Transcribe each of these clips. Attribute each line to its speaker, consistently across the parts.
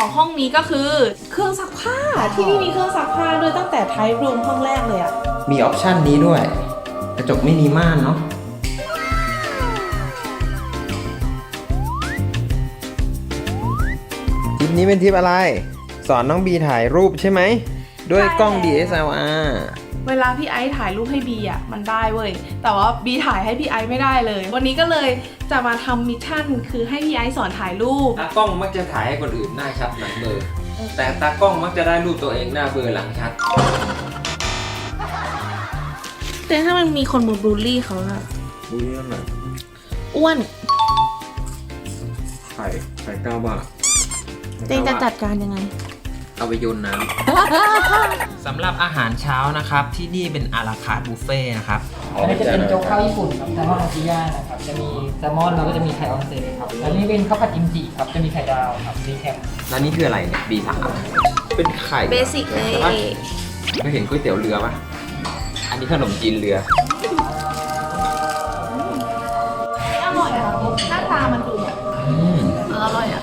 Speaker 1: ของห้องนี้ก็คือ เครื่องซักผ้าที่นี่มีเครื่องซักผ้าด้วยตั้งแต่ไทยรูมห้องแรกเลยอะ
Speaker 2: มีออปชันนี้ด้วย กระจกไม่มีม่านเนาะทริปนี้เป็นทริปอะไร สอนน้องบีถ่ายรูปใช่ไหม ด้วยกล้อง DSLR
Speaker 1: เวลาพี่ไอซ์ถ่ายรูปให้บีอะมันได้เว้ย แต่ว่าบีถ่ายให้พี่ไอซ์ไม่ได้เลย วันนี้ก็เลยจะมาทำมิชชั่น คือให้พี่ไอซ์สอนถ่ายรูป
Speaker 2: ตากล้องมักจะถ่ายให้คนอื่นหน้าชัดหลังเบลอแต่ตากล้องมักจะได้รูปตัวเองหน้าเบลอหลังชัด
Speaker 1: แต่ถ้ามันมีคนมาบูลลี่เขาอะ
Speaker 2: ดูนี่หน่อย
Speaker 1: อ้วน
Speaker 2: ไข่ไข่เก้าบาท
Speaker 1: เตงจะจัดการยังไง
Speaker 2: เอาไปโยนน้ำ สำหรับอาหารเช้านะครับ ที่นี่เป็นอาราคาร์บุฟเฟ่นะครับ
Speaker 3: อันนี้จะเป็นโจ๊กข้าวญี่ปุ่นครับแซลมอนอาซิย่านะครับ จะมีแซลมอนแล้วก็จะมีไข่ออนเซนครับอันนี้เป็นข้าวผัดกิมจิครับ จะมีไข่ดาวครับมีแฮม
Speaker 2: แล้วนี่คืออะไรเนี่ยบีสามเป็นไข่
Speaker 1: เบสิกเลย
Speaker 2: ใช่ปะเคยเห็นก๋วยเตี๋ยวเรือปะอันนี้ขนมจีนเรือ
Speaker 1: อร่อยอะหน้าตามันดูแบบ
Speaker 2: อืม
Speaker 1: เอออร่อยอะ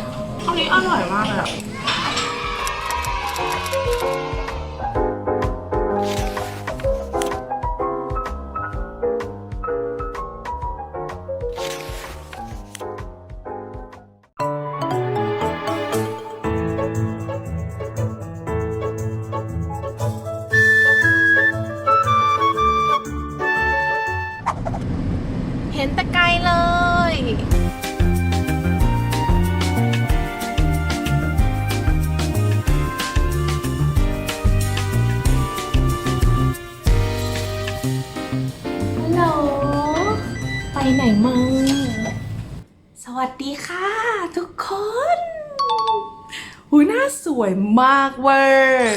Speaker 1: วยมากเวอร์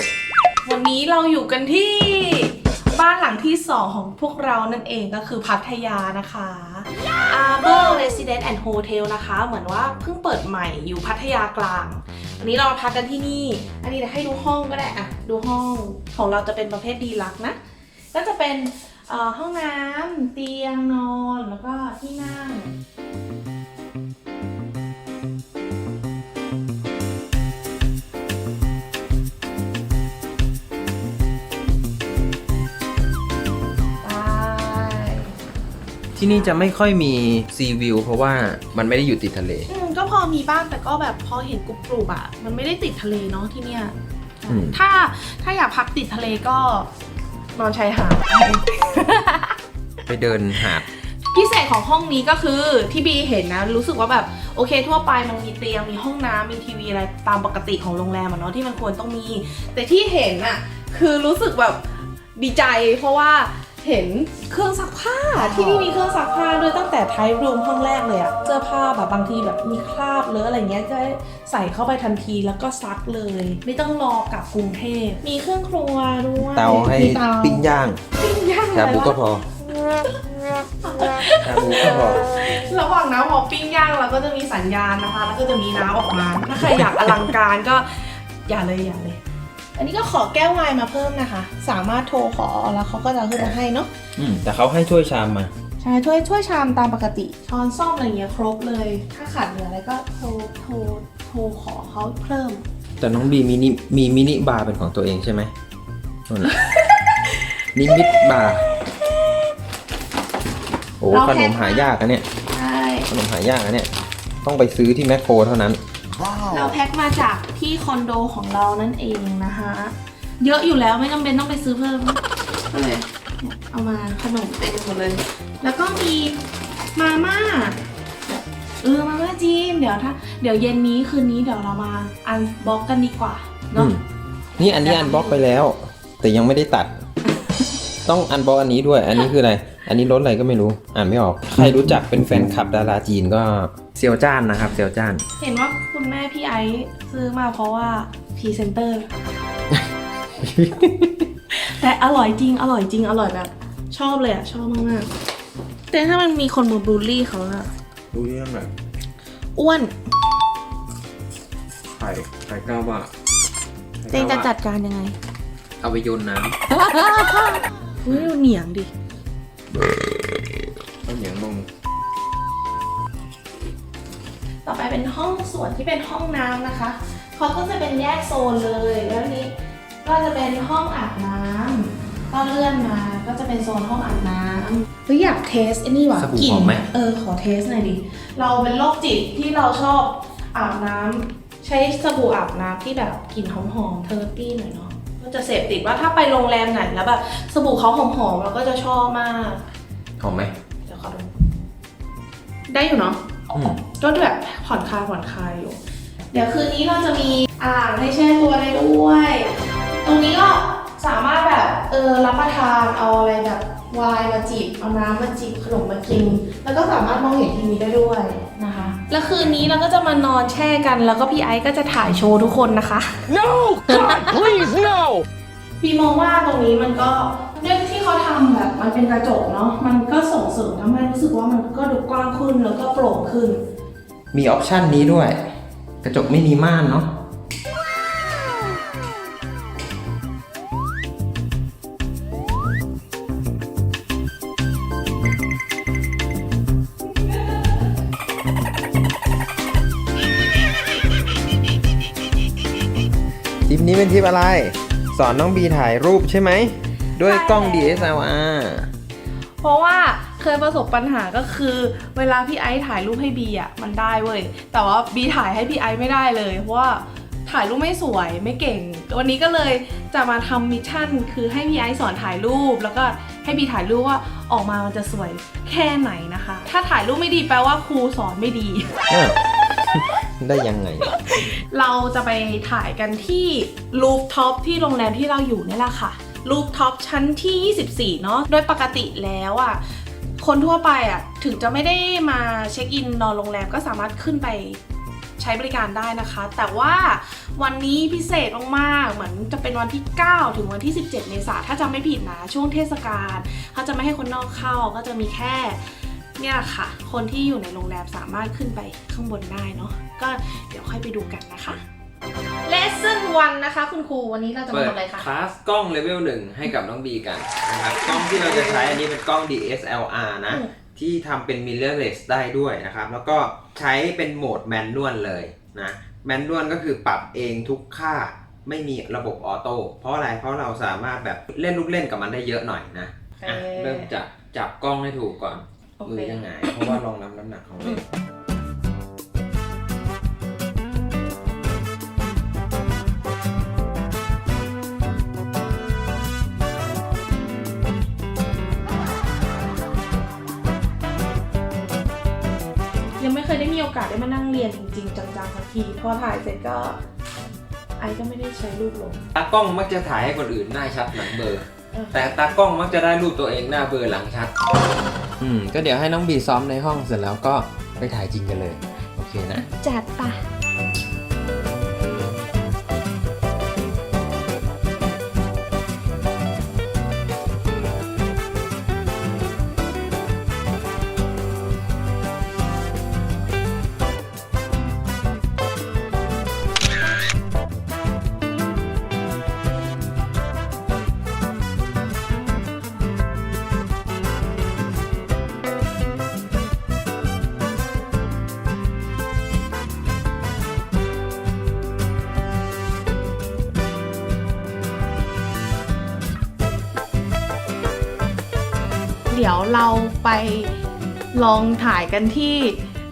Speaker 1: วันนี้เราอยู่กันที่บ้านหลังที่สองของพวกเรานั่นเองก็คือพัทยานะคะ Arbor Residence and Hotel นะคะ เหมือนว่าเพิ่งเปิดใหม่อยู่พัทยากลางวันนี้เรามาพักกันที่นี่ อันนี้เดี๋ยวให้ดูห้องก็ได้อะดูห้องของเราจะเป็นประเภทดีลักนะ ก็จะเป็นห้องน้ำเตียงนอนแล้วก็ที่นั่ง
Speaker 2: ที่นี่จะไม่ค่อยมีซีวิวเพราะว่ามันไม่ได้อยู่ติดทะเล
Speaker 1: อืมก็พอมีบ้างแต่ก็แบบพอเห็นกรุบกรุบๆอะมันไม่ได้ติดทะเลเนาะที่เนี่ย
Speaker 2: อืม
Speaker 1: ถ้าถ้าอยากพักติดทะเลก็นอนชายหาด
Speaker 2: ไปเดินหาด
Speaker 1: พิเศษของห้องนี้ก็คือที่บีเห็นนะ รู้สึกว่าแบบโอเคทั่วไปมันมีเตียงมีห้องน้ำมีทีวีอะไรตามปกติของโรงแรมอะเนาะที่มันควรต้องมี แต่ที่เห็นอะคือรู้สึกแบบดีใจ เพราะว่า เห็นเครื่องซักผ้าที่นี่มีเครื่องซักผ้าด้วยตั้งแต่ไทยรูมห้องแรกเลยอะเสื้อผ้าแบบบางทีแบบมีคราบหรืออะไรเงี้ยก็ใส่เข้าไปทันทีแล้วก็ซักเลย ไม่ต้องรอกลับกรุงเทพมีเครื่องครัวด้วย
Speaker 2: เตาให้
Speaker 1: มีเตา
Speaker 2: ปิ้งย่าง
Speaker 1: ปิ้งย่าง
Speaker 2: ชาบูก็
Speaker 1: อะไรวะ
Speaker 2: พอชาบูก็พอ
Speaker 1: ระหว่างน้ำพอปิ้งย่างเราก็จะมีสัญญาณนะคะ แล้วก็จะมีน้ำออกมาถ้าใครอยากอลังการก็อย่าเลยอย่าเลย อันนี้ก็ขอแก้วไวน์มาเพิ่มนะคะ สามารถโทรขอแล้วเขาก็จะขึ้นมาให้เนาะ
Speaker 2: อืมแต่เขาให้ถ้วยชามมา
Speaker 1: ใช่ถ้วยถ้วยชามตามปกติช้อนซ่อมอะไรเงี้ยครบเลย ถ้าขาดเหลืออะไรก็โทรโทรโทรขอเขาเพิ่ม
Speaker 2: แต่น้องบีมินิมีมินิบาร์เป็นของตัวเองใช่ไหมนั่นแหละ นิมิตบาร์โอ้
Speaker 1: เรา
Speaker 2: ข
Speaker 1: แพ็
Speaker 2: น
Speaker 1: ค
Speaker 2: มหายากอะเนี่ย
Speaker 1: ใช่
Speaker 2: ขนมหายากอะเนี่ย ต้องไปซื้อที่แมคโครเท่านั้น
Speaker 1: เราแพ็คมาจากที่คอนโดของเรานั่นเองนะคะเยอะอยู่แล้วไม่จำเป็นต้องไปซื้อเพิ่มก็เลยเนี่ยเอามาขนมเต็มหมดเลย แล้วก็มีมาม่าเออมาม่าจีนเดี๋ยวถ้าเดี๋ยวเย็นนี้คืนนี้เดี๋ยวเรามาอันบ็อกกันดีกว่า
Speaker 2: อื
Speaker 1: เนาะ
Speaker 2: มนี่อันนี้อันบล็อกไปแล้ว แต่ยังไม่ได้ตัด ต้องอันบล็อกอันนี้ด้วย อันนี้คืออะไร อันนี้รถอะไรก็ไม่รู้ อ่านไม่ออก ใครรู้จักเป็นแฟนคลับดาราจีนก็เซียวจ้านนะครับเซียวจ้าน
Speaker 1: เห็นว่าคุณแม่พี่ไอซ์ซื้อมาเพราะว่าพรีเซนเตอร์ แต่อร่อยจริง อร่อยจริง อร่อยแบบ ชอบเลยอะชอบมากๆ แต่ถ้ามันมีคนมาบูลลี่เขาอะ
Speaker 2: ดูนี่หน่อย
Speaker 1: อ้วน
Speaker 2: ไข่ไข่เก้าบาท
Speaker 1: เตงจะจัดการยังไง
Speaker 2: เอาไปโยนน้
Speaker 1: เฮ้ยดูเหนียงดิำ
Speaker 2: เอาเหนียงลง
Speaker 1: ต่อไปเป็นห้องส่วนที่เป็นห้องน้ำนะคะ เขาก็จะเป็นแยกโซนเลย แล้วนี้ก็จะเป็นห้องอาบน้ำก็เลื่อนมา ก็จะเป็นโซนห้องอาบน้ำเฮ้ยอยากเทสไอ้นี่ว่ะ
Speaker 2: สบู่
Speaker 1: กลิ่
Speaker 2: หอมไหม
Speaker 1: เออขอเทสหน่อยดิ เราเป็นโรคจิตที่เราชอบอาบน้ำใช้สบู่อาบน้ำที่แบบกลิ่นหอมๆเทอร์ตี้หน่อยเนาะก็ จะเสพติดว่าถ้าไปโรงแรมไหนแล้วแบบสบู่เขาหอมๆเราก็จะชอบมาก
Speaker 2: หอมไหม
Speaker 1: เดี๋ยวขอดูได้อยู่เนาะ
Speaker 2: อืม
Speaker 1: ก็แบบผ่อนคลายผ่อนคลายอยู่ เดี๋ยวคืนนี้เราจะมีอ่างให้แช่ตัวได้ด้วย ตรงนี้ก็สามารถแบบเออรับประทานเอาอะไรแบบไวายมาจิบเอาน้ำมาจิบขนมมากิน แล้วก็สามารถมองเห็นทีวีได้ด้วย นะคะ แล้วคืนนี้เราก็จะมานอนแช่กัน แล้วก็พี่ไอซ์ก็จะถ่ายโชว์ทุกคนนะคะ
Speaker 4: No! God, please, no!
Speaker 1: พี่มองว่าตรงนี้มันก็ด้วยที่เขาทำแบบมันเป็นกระจกเนาะ มันก็ส่งเสริมทำให้รู้สึกว่ามันก็ดูกว้างขึ้นแล้วก็โปร่งขึ้น
Speaker 2: มีออปชันนี้ด้วย กระจกไม่มีม่านเนาะ เป็นทริปอะไร สอนน้องบีถ่ายรูปใช่ไหม ด้วยกล้อง
Speaker 1: ใช่
Speaker 2: DSLR
Speaker 1: เพราะว่าเคยประสบปัญหาก็คือ เวลาพี่ไอซ์ถ่ายรูปให้บีอะมันได้เว้ย แต่ว่าบีถ่ายให้พี่ไอซ์ไม่ได้เลยเพราะว่าถ่ายรูปไม่สวยไม่เก่ง วันนี้ก็เลยจะมาทำมิชชั่น คือให้พี่ไอซ์สอนถ่ายรูป แล้วก็ให้บีถ่ายรูปว่าออกมามันจะสวยแค่ไหนนะคะ ถ้าถ่ายรูปไม่ดีแปลว่าครูสอนไม่ดี
Speaker 2: เออ ได้ยังไง
Speaker 1: เราจะไปถ่ายกันที่รูฟท็อปที่โรงแรมที่เราอยู่นี่แหละค่ะรูฟท็อปชั้นที่ 24 เนาะโดยปกติแล้วอะ่ะคนทั่วไปอะ่ะถึงจะไม่ได้มาเช็คอินนอนโรงแรมก็สามารถขึ้นไปใช้บริการได้นะคะ แต่ว่าวันนี้พิเศษมากๆ เหมือนจะเป็นวันที่ 9 ถึงวันที่ 17 เมษาถ้าจำไม่ผิดนะ ช่วงเทศกาลเขาจะไม่ให้คนนอกเข้าก็จะมีแค่ เนี่ยค่ะ คนที่อยู่ในโรงแรมสามารถขึ้นไปข้างบนได้เนาะก็เดี๋ยวค่อยไปดูกันนะคะ Lesson 1 นะคะ คุณครูวันนี้เราจะมา
Speaker 2: เปิด
Speaker 1: ทำอะไรคะ
Speaker 2: คลาสกล้องเลเวลหนึ่งให้กับน้องบีกันนะครับกล้องที่เราจะใช้อันนี้เป็นกล้อง DSLR นะ
Speaker 1: อืม
Speaker 2: ที่ทำเป็น mirrorless ได้ด้วยนะครับ แล้วก็ใช้เป็นโหมดแมนนวลเลยนะแมนนวลก็คือปรับเองทุกค่าไม่มีระบบออโต้เพราะอะไรเพราะเราสามารถแบบเล่นลูกเล่นกับมันได้เยอะหน่อยนะอะ
Speaker 1: โอเค
Speaker 2: เริ่มจากจับกล้องให้ถูกก่อน
Speaker 1: โอเค
Speaker 2: มือยังไงเพราะว่าลองรับน้ำหนักของเล่น
Speaker 1: ยังไม่เคยได้มีโอกาสได้มานั่งเรียนจริงๆจังๆสักทีพอถ่ายเสร็จก็ ไอก็ไม่ได้ใช้รูปลง
Speaker 2: ตากล้องมักจะถ่ายให้คนอื่นหน้าชัดหลังเบลอร์
Speaker 1: เออ
Speaker 2: แต่ตากล้องมักจะได้รูปตัวเองหน้าเบลอร์หลังชัด อืมก็เดี๋ยวให้น้องบีซ้อมในห้องเสร็จแล้วก็ไปถ่ายจริงกันเลย โอเคนะ
Speaker 1: จัดปะ เดี๋ยวเราไปลองถ่ายกันที่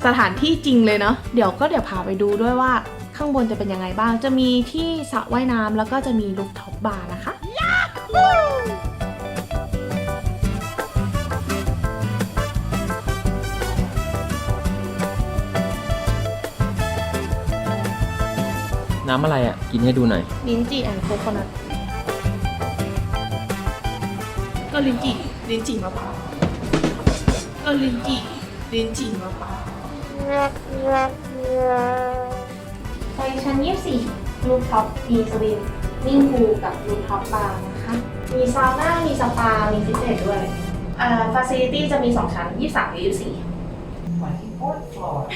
Speaker 1: สถานที่จริงเลยเนาะเดี๋ยวก็เดี๋ยวพาไปดูด้วยว่าข้างบนจะเป็นยังไงบ้าง จะมีที่สระว่ายน้ำแล้วก็จะมีลูฟท็อปบาร์นะคะ
Speaker 2: น้ำอะไรอะ กินให้ดูหน่อย
Speaker 1: ลิ้นจี่แอนโคโคนัทก็ลิ้นจี่ ลิ้นจี่มะพร้าวก็ลิ้นจี่ลิ้นจี่มะพร้าวไปชั้น 24 รูฟท็อปมีสวิมมิ่งพูลกับรูฟท็อปบาร์นะคะ มีซาวน่า มีสปา มีฟิตเนสด้วย อ่าฟาซิลิตี้จะมี 2 ชั้น 23หรือ24
Speaker 3: เหมือนที่โคตรฟลอร์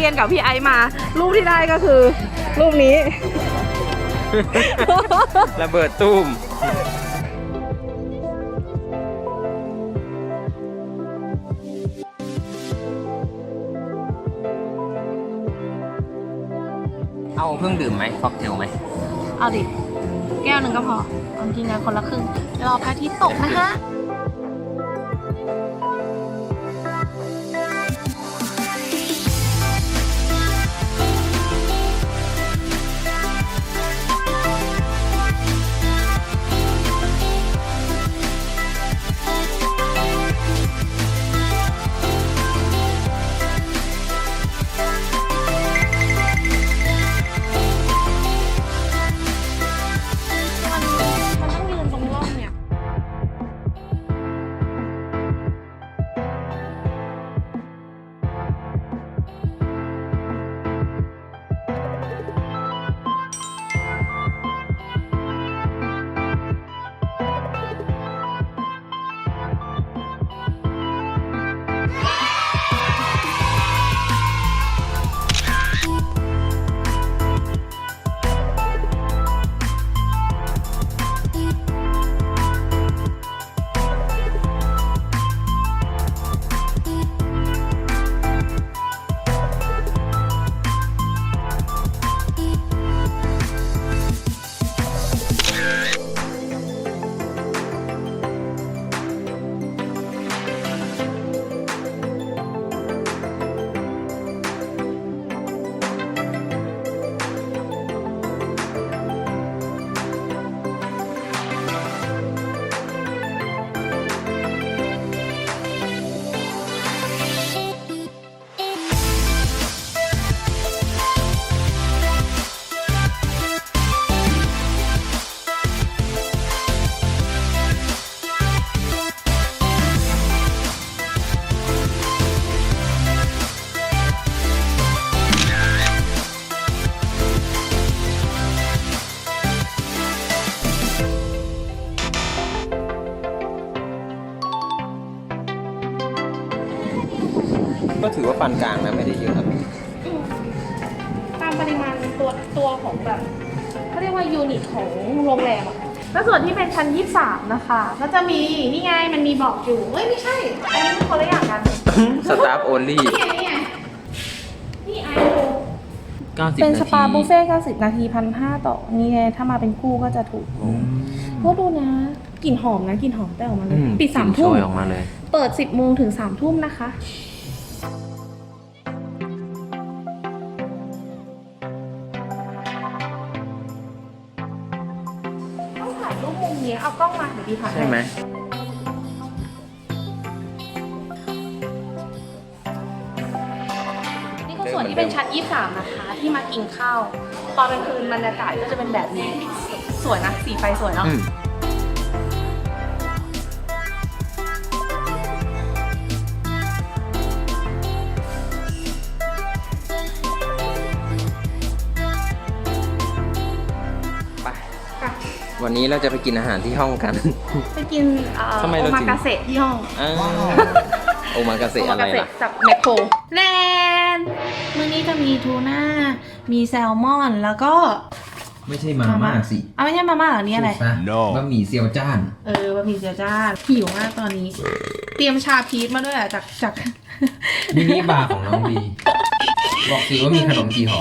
Speaker 1: รียนกับพี่ไอซ์มา รูปที่ได้ก็คือ รูปนี้
Speaker 2: ระเบิดตุ้ม เอาเครื่องดื่มไหมค็อกเทลไหม
Speaker 1: เอาดิ แก้วหนึ่งก็พอเอาจริงๆนะคนละครึ่งรอพระอาทิตย์ตกนะคะ
Speaker 2: ก็ถือว่าปานกลางนะไม่ได้เยอะครับ
Speaker 1: ตามปริมาณตัวตัวของแบบเขาเรียกว่ายูนิตของโรงแรมอะแล้วส่วนที่เป็นชั้น 23 นะคะ ก็จะมีนี่ไงมันมีบอกอยู่เอ้ยไม่ใช่ อันนี้มันคนละอย่างกัน
Speaker 2: สตาฟโอลี่
Speaker 1: นี่ไงนี่ไงนี่ไอโ90เป็น
Speaker 2: นา
Speaker 1: ส
Speaker 2: ที
Speaker 1: ปาบุฟเฟ่ต์90 นาทีพันห้าต่อ นี่ไงถ้ามาเป็นคู่ก็จะถูกลงก็ดูนะกลิ่นหอมนะกลิ่นหอมแต่ออกมาเลย ปิดสามทุ่ม
Speaker 2: โชยออกมาเลย
Speaker 1: เปิด 10โมงถึง3ทุ่มนะคะ
Speaker 2: ไหม
Speaker 1: นี่คือส่วนที่เป็นชั้น23 นะคะ ที่มากินข้าว ตอนกลางคืนบรรยากาศก็จะเป็นแบบนี้ สวยนะ สีไฟสวยเนาะ
Speaker 2: อืม วันนี้เราจะไปกินอาหารที่ห้องกัน
Speaker 1: ไปกินเอ่อ
Speaker 2: ทำไม
Speaker 1: โอ
Speaker 2: เรา
Speaker 1: มา
Speaker 2: ถึง
Speaker 1: กาเสะที่ห้อง
Speaker 2: อ้าวโอมากาเสะ
Speaker 1: โอ
Speaker 2: อะ
Speaker 1: มา
Speaker 2: ไร
Speaker 1: กาเสะ
Speaker 2: ล่ะ
Speaker 1: จากแมคโครแลนมื้อนี้จะมีทูน่า มีแซลมอนแล้วก็
Speaker 2: ไม่ใช่มาม่าสิ
Speaker 1: เอาไม่ใช่มาม่าเหรอนี่อะไร
Speaker 2: ถูกปะ
Speaker 4: No
Speaker 2: บะหมี่เซียวจ้าน
Speaker 1: เออบะหมี่เจียวจ้านหิวมากตอนนี้ เตรียมชาพีชมาด้วยอะจากจาก
Speaker 2: มินิบาร์ของน้องบีบอกสิว่ามีขนมกี่ห่อ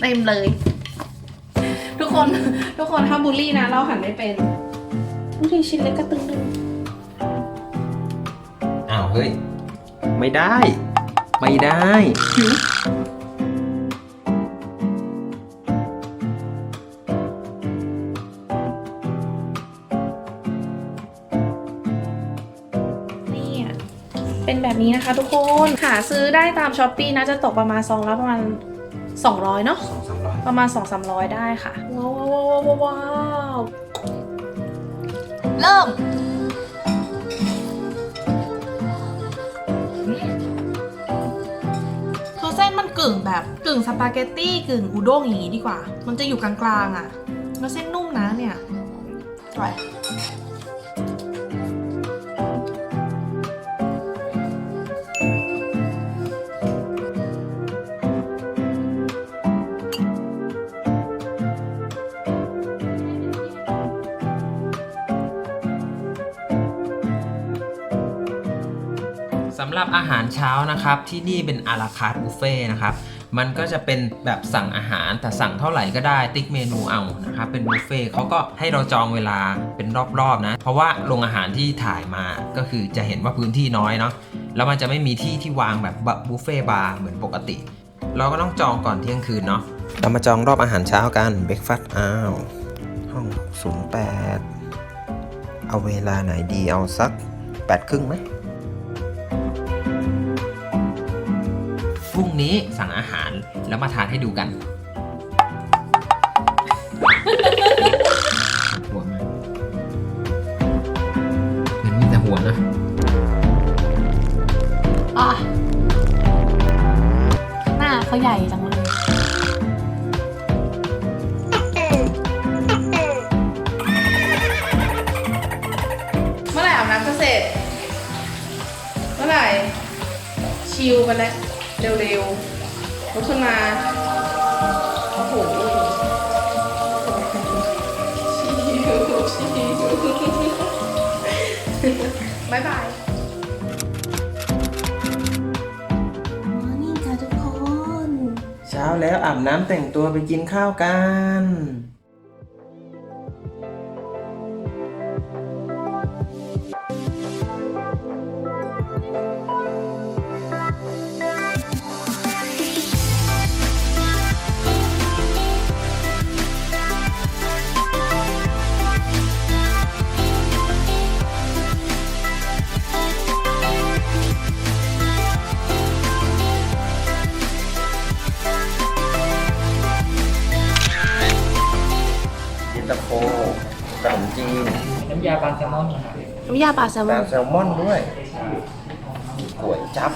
Speaker 1: เต็มเลยทุก คน ทุกคนถ้าบูลลี่นะ เราหันไม่เป็นดูดิชิ้นเล็กกระตึงดึง
Speaker 2: อ้าวเฮ้ย ไม่ได้ ไม่ได้
Speaker 1: นี่อะเป็นแบบนี้นะคะทุกคน หาซื้อได้ตามช้อปปีนะ จะตกประมาณซองละประมาณ 200 เนาะ
Speaker 2: สองสามร้อย
Speaker 1: ประมาณ 2-300 ได้ค่ะ ว้าวว้าวว้าวว้าวเริ่ม คือเส้นมันกึ่งแบบกึ่งสปาเกตตี้กึ่งอุด้งอย่างนี้ดีกว่า มันจะอยู่กลางๆอะ แล้วเส้นนุ่มนะเนี่ยอร่อยำ
Speaker 2: หรับอาหารเช้านะครับ ที่นี่เป็นอาราคาร์บุฟเฟ่นะครับ มันก็จะเป็นแบบสั่งอาหารแต่สั่งเท่าไหร่ก็ได้ติ๊กเมนูเอานะครับ เป็นบุฟเฟ่เขาก็ให้เราจองเวลาเป็นรอบๆนะ เพราะว่าโรงอาหารที่ถ่ายมาก็คือจะเห็นว่าพื้นที่น้อยเนาะแล้วมันจะไม่มีที่ที่วางแบบบุฟเฟ่บาร์เหมือนปกติ เราก็ต้องจองก่อนเที่ยงคืนเนาะเรามาจองรอบอาหารเช้ากันเบรกฟาสต์อ้าวห้อง08เอาเวลาไหนดีเอาสัก8ครึ่งไหม รุ่งนี้สั่งอาหารแล้วมาทานให้ดูกันหัวมันมันมีแต่หัวนะ
Speaker 1: อะหน้าเขาใหญ่จังเลยเมื่อไหร่อาบน้ำจะเสร็จ เมื่อไหร่ ชิลกันแล้ว บายบายมอร์นิ่งค่ะทุกคน
Speaker 2: เช้าแล้วอาบน้ำแต่งตัวไปกินข้าวกันา
Speaker 3: ปลาแซลม
Speaker 1: ปอ
Speaker 2: ลานแซลมอนด้วยก๋วยจับ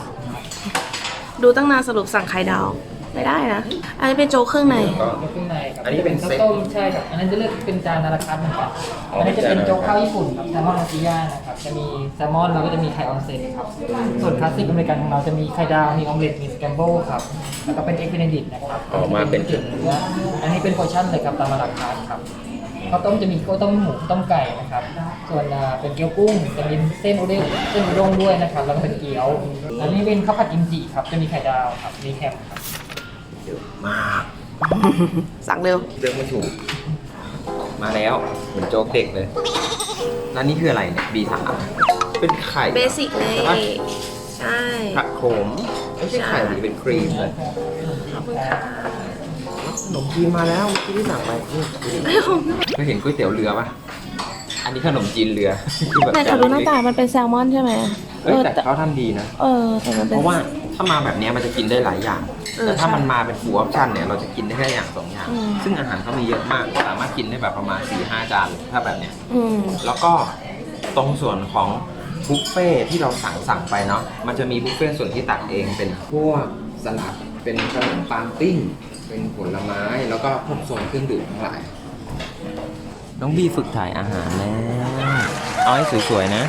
Speaker 1: ดูตั้งนานสรุปสั่งไข่ดาว ไม่ได้นะ อันนี้เป็นโจ๊กเครื่องใน
Speaker 2: ก็
Speaker 3: โจ๊กเครื่องในครับ
Speaker 2: อันนี้เป็น
Speaker 3: ข้าว
Speaker 2: เซ็ต
Speaker 3: ต้มใช่ครับอันนั้นจะเลือกเป็นจานนาราคัตเหมือนกัน
Speaker 2: อ๋ออั
Speaker 3: อันนี้จะเป็น
Speaker 2: เป็นจาน
Speaker 3: โจ๊กข้าวญี่ปุ่นครับแซลมอนอาซิย่านะครับจะมีแซลมอนแล้วก็จะมีไข่ออนเซ็นครับส่วนคลาสสิกอเมริกันของเราจะมีไข่ดาวมีออมเล็ตมีสแกมโบครับแล้วก็เป็นเอ็กซ์เบนดิตนะครับ
Speaker 2: ออกมาเป็น
Speaker 3: ก๋วยเตี๋ยวเนื้ออันนี้เป็นโพชั่นเลยครับตามมาราคาครับ ข้าวต้มจะมีข้าวต้มหมูข้าวต้มไก่นะครับ ส่วนอ่าเป็นเกี๊ยวกุ้งจะมีเส้นอุด้งเส้นอุด้งด้วยนะครับ แล้วก็เป็นเกี๊ยวอันนี้เป็นข้าวผัดกิมจิครับ จะมีไข่ดาวครับ มีแฮมครับ
Speaker 2: เยอะมาก
Speaker 1: สั่งเร็ว
Speaker 2: เรื่องไม่ถูก มาแล้ว เหมือนโจ๊กเด็กเลยแล้วนี่คืออะไรเนี่ยบีสามเป็นไข่
Speaker 1: เบสิกเลย
Speaker 2: ใช่ปะ
Speaker 1: ใช่
Speaker 2: ผักโขมไม่ใช่ไข่ดิเป็นครีมเลย
Speaker 1: ขอบคุณค่ะ
Speaker 2: ขนมจีนมาแล้วเมื่อกี้ที่สั่งไปนี่
Speaker 1: ไอ้ของ
Speaker 2: เคยเห็นก๋วยเตี๋ยวเรือปะอันนี้ขนมจีนเรือคือแบบ
Speaker 1: แต่ขอดูหน้าตามันเป็นแซลมอนใช่ไหม
Speaker 2: เอ้ยแต่เขาทำดีนะ
Speaker 1: เออแต่มันเป็น
Speaker 2: เพราะว่าถ้ามาแบบเนี้ยมันจะกินได้หลายอย่าง
Speaker 1: เออ
Speaker 2: แต่ถ้า
Speaker 1: ใช่
Speaker 2: มันมาเป็นฟูลออปชั่นเนี่ยเราจะกินได้แค่อย่างสองอย่าง
Speaker 1: อืม
Speaker 2: ซึ่งอาหารเขามีเยอะมาก สามารถกินได้แบบประมาณ4ี่ห้าจานเลยถ้าแบบเนี้ย
Speaker 1: อืม
Speaker 2: แล้วก็ตรงส่วนของบุฟเฟ่ที่เราสั่งสั่งไปเนาะ มันจะมีบุฟเฟ่ส่วนที่ตักเองเป็นพวกสลัด เป็นขนมปังปิ้ง เป็นผลไม้แล้วก็พวกโซนเครื่องดื่มทั้งหลาย น้องบีฝึกถ่ายอาหารแล้ว เอาให้สวยๆนะ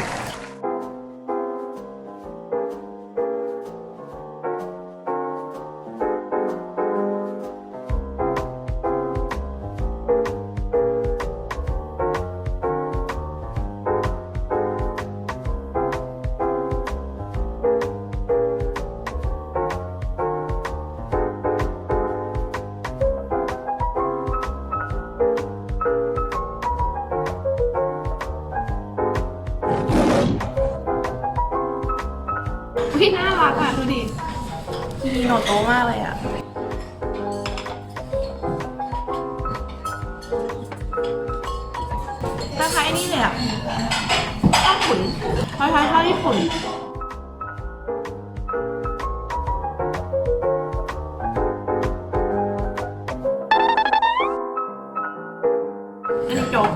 Speaker 1: อันนี้โจ๊ก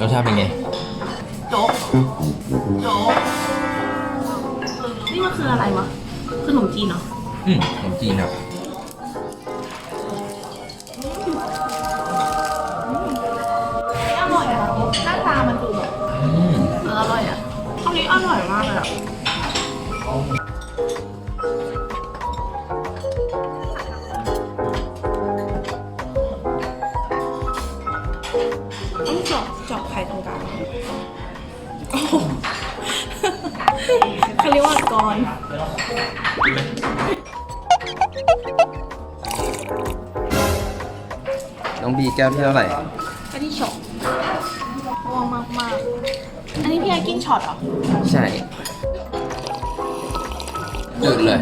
Speaker 2: รสชาติเป็นไง
Speaker 1: โจ๊กโจ๊กนี่มันคืออะไรวะขนมจีนเหรอ
Speaker 2: อืมขนมจีนครับ
Speaker 1: แก้ว
Speaker 2: ที่เท่าไหร่
Speaker 1: ก็ที่ช็อปว่างมากมากๆ อันนี้พี่ไอกินช็อตเหรอ
Speaker 2: ใช่อืดเลย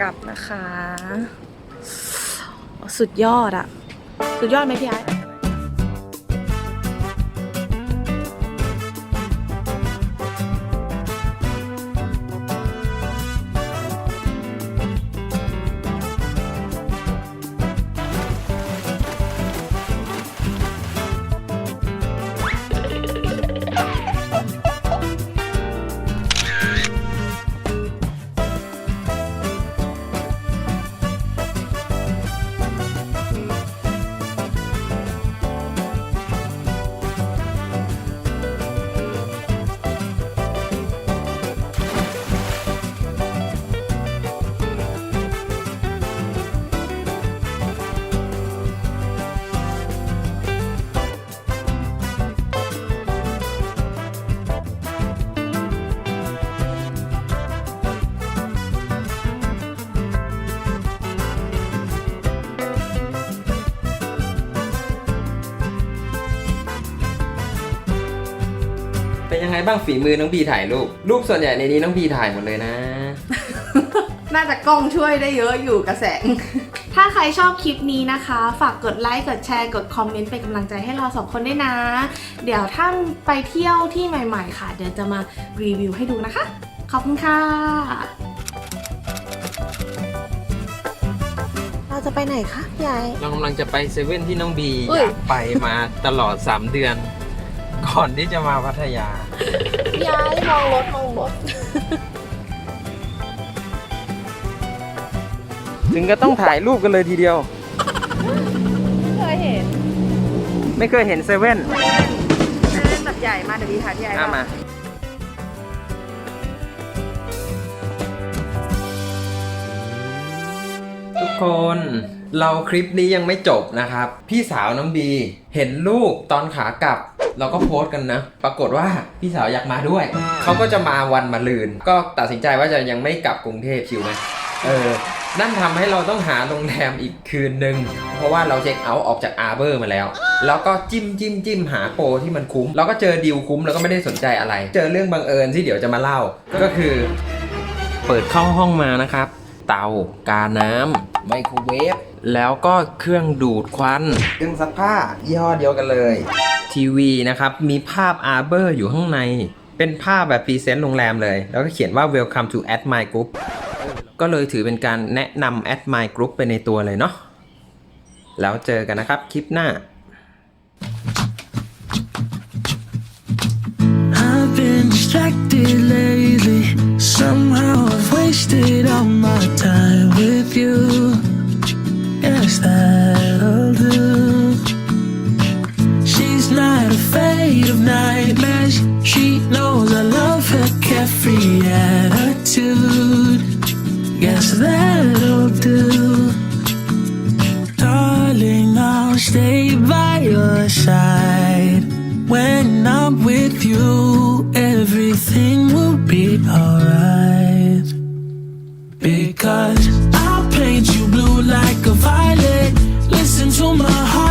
Speaker 1: กลับนะคะ สุดยอดอะสุดยอดไหมพี่ไอ
Speaker 2: ยังไงบ้างฝีมือน้องบีถ่ายรูป รูปส่วนใหญ่ในนี้น้องบีถ่ายหมดเลยนะ
Speaker 1: น่าจะกล้องช่วยได้เยอะอยู่กระแสง ถ้าใครชอบคลิปนี้นะคะ ฝากกดไลค์ กดแชร์ กดคอมเมนต์เป็นกำลังใจให้เราสองคนด้วยนะ เดี๋ยวถ้าไปเที่ยวที่ใหม่ ๆ ค่ะ เดี๋ยวจะมารีวิวให้ดูนะคะ ขอบคุณค่ะ เราจะไปไหนคะพี่ไอ
Speaker 2: เรากำลังจะไปเซเว่นที่น้องบี
Speaker 1: อุ้
Speaker 2: อยยากไปมาตลอด 3 เดือน ก่อนที่จะมาพัทยา
Speaker 1: พี่ไอมองรถมองรถ
Speaker 2: ถึงก็ต้องถ่ายรูปกันเลยทีเดียว
Speaker 1: ไม่เคยเห็น
Speaker 2: ไม่เคยเห็นเซเว่น
Speaker 1: เส้นแบบใหญ่มาเดี๋ยวดีค่ะพี่ไอ
Speaker 2: อะมาทุกคน เราคลิปนี้ยังไม่จบนะครับ พี่สาวน้องบีเห็นลูกตอนขากลับ เราก็โพสต์กันนะ ปรากฏว่าพี่สาวอยากมาด้วย เขาก็จะมาวันมาลืน ก็ตัดสินใจว่าจะยังไม่กลับกรุงเทพชิวไหมเออ นั่นทำให้เราต้องหาโรงแรมอีกคืนหนึ่งเพราะว่าเราเช็คเอาท์ออกจากอาร์เบอร์มาแล้ว แล้วก็จิ้มจิ้มจิ้มหาโปรที่มันคุ้มแล้วก็เจอดีลคุ้มแล้วก็ไม่ได้สนใจอะไร เจอเรื่องบังเอิญที่เดี๋ยวจะมาเล่า ก็คือ เปิดเข้าห้องมานะครับ เตากาน้ำไมโครเวฟแล้วก็เครื่องดูดควันเครื่องซักผ้ายี่ห้อเดียวกันเลย ทีวีนะครับ มีภาพอาร์เบอร์อยู่ข้างใน เป็นภาพแบบพรีเซนต์โรงแรมเลย แล้วก็เขียนว่า welcome to at my group ก็เลยถือเป็นการแนะนำ at my group ไปในตัวเลยเนาะแล้วเจอกันนะครับคลิปหน้า
Speaker 5: been distracted lately. Somehow I've wasted all my time with you. Yes, that'll do. She's not afraid of nightmares. She knows I love her carefree attitude. Guess that'll do. Darling, I'll stay by your side. When I'm with you, everything will be alright. Because I'll paint you blue like a violet. Listen to my heart.